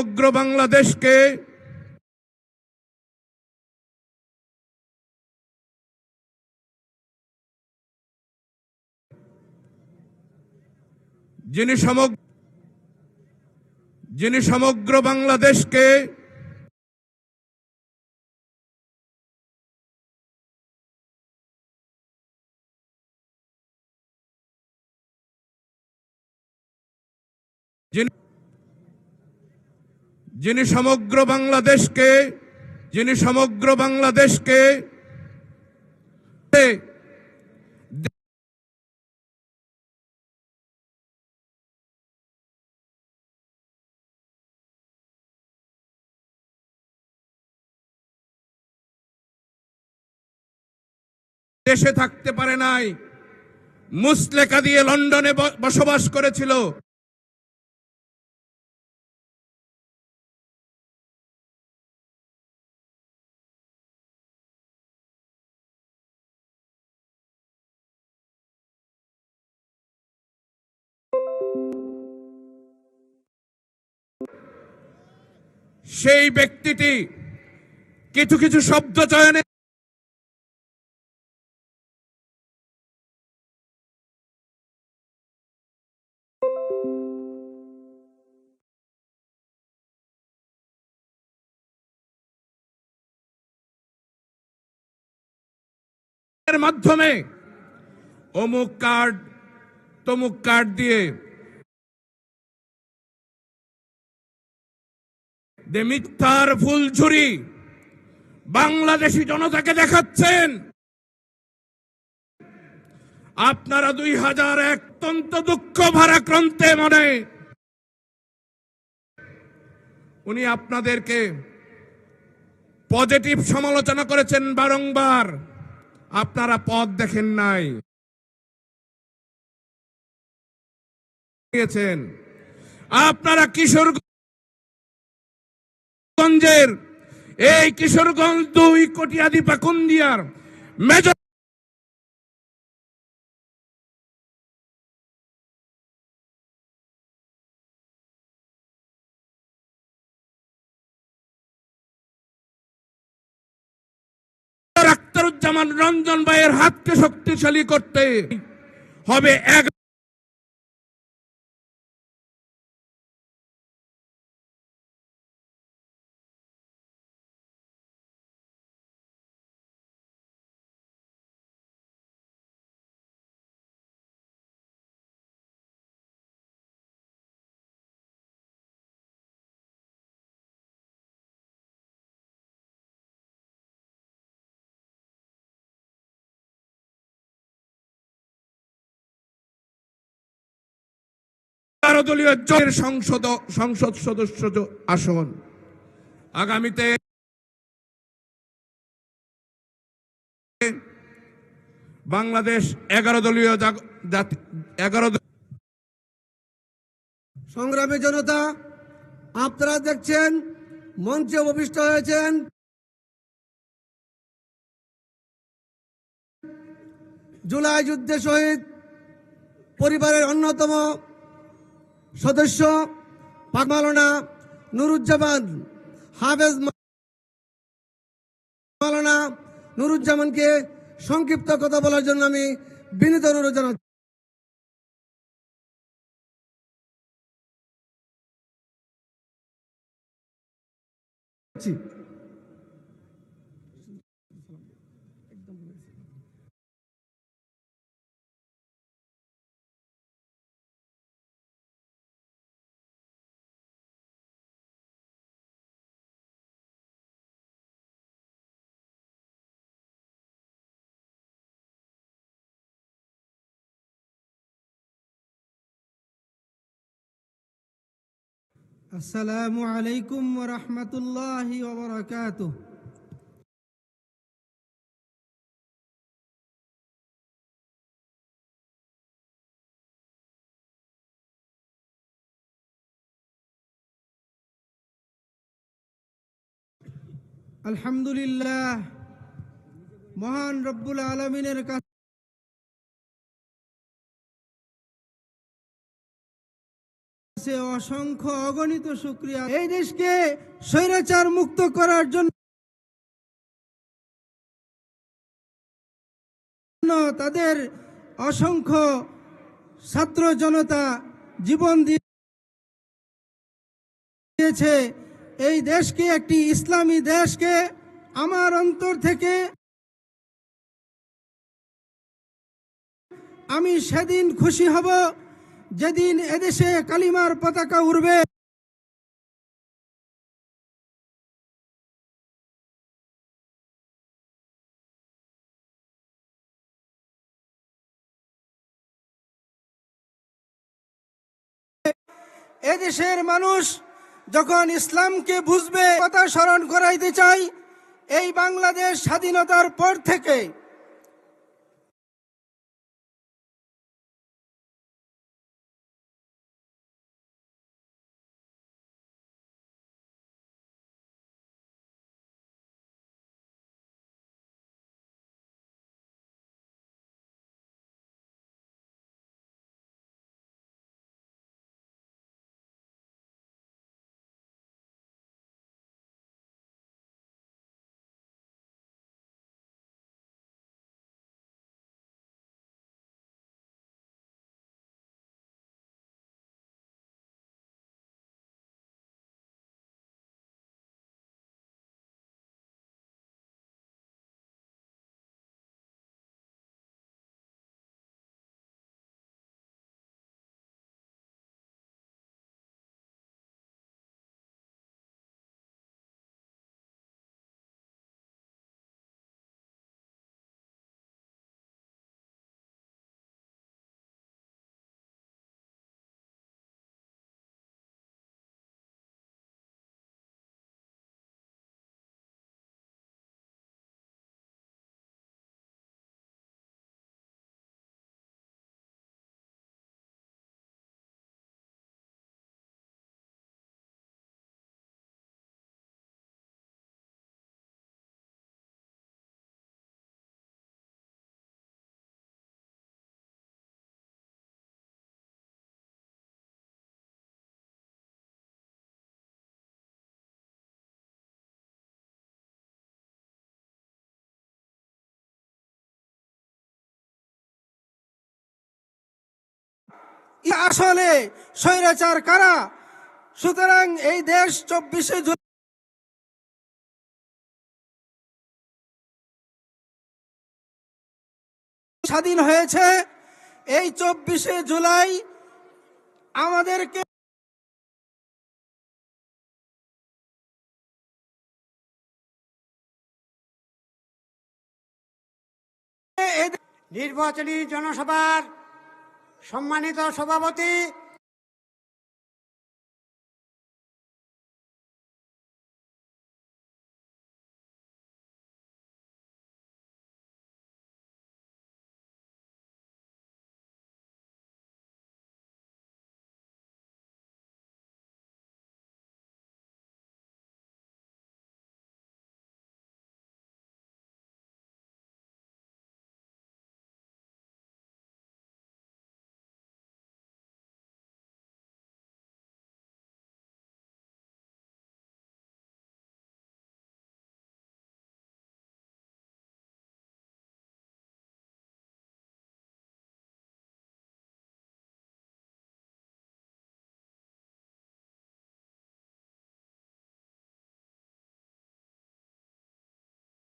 সমগ্র বাংলাদেশকে যিনি সমগ্র যিনি সমগ্র বাংলাদেশকে যিনি যিনি সমগ্র বাংলাদেশকে, যিনি সমগ্র বাংলাদেশকে দেশে থাকতে পারে নাই। মুসলেকা দিয়ে লন্ডনে বসবাস করেছিল। সেই ব্যক্তিটি কিছু কিছু শব্দ চয়নে মাধ্যমে অমুক কার্ড তমুক কার্ড দিয়ে যে মিথ্যার ফুলঝুরি বাংলাদেশি জনতাকে দেখাচ্ছেন। আপনারা দুই হাজার এক দুঃখ ভারাক্রান্তে মনে। উনি আপনাদেরকে পজিটিভ সমালোচনা করেছেন বারংবার। আপনারা পথ দেখেন নাই। আপনারা আপনারা কিশোরগঞ্জের, এই কিশোরগঞ্জ দুই কটিয়াদি পাকুন্দিয়ার মেজর আখতারুজ্জামান রঞ্জন ভাইয়ের হাতকে শক্তিশালী করতে হবে এক দলীয় জয়ের সংসদ সংসদ সদস্য আসন। আগামীতে বাংলাদেশ এগারো দলীয় এগারো সংগ্রামী জনতা, আপনারা দেখছেন, মঞ্চে অভিষ্ট হয়েছেন। জুলাই যুদ্ধে শহীদ পরিবারের অন্যতম সদস্য পাকমালনা নুরুজ্জামান হাফেজ মালনা নুরুজ্জামানকে সংক্ষিপ্ত কথা বলার জন্য আমি বিনীত অনুরোধ জানাচ্ছি। Thank السلام عليكم ورحمة الله وبركاته. الحمد لله. মহান رب العالمين কাছে কাছে অসংখ্য অগণিত শুক্রিয়া এই দেশকে স্বৈরাচার মুক্ত করার জন্য তাদের অসংখ্য ছাত্র জনতা জীবন দিয়েছে। এই দেশকে, একটি ইসলামী দেশকে আমার অন্তর থেকে আমি সেদিন খুশি হব। যেদিন এদেশে কালিমার পতাকা উড়বে, এদেশের মানুষ যখন ইসলামকে বুঝবে, কথা স্মরণ করাইতে চাই এই বাংলাদেশ স্বাধীনতার পর থেকে আসলে স্বৈরাচার কারা? সুতরাং এই দেশ চব্বিশে জুলাই স্বাধীন হয়েছে। এই চব্বিশে জুলাই আমাদেরকে নির্বাচনী জনসভার সম্মানিত সভাপতি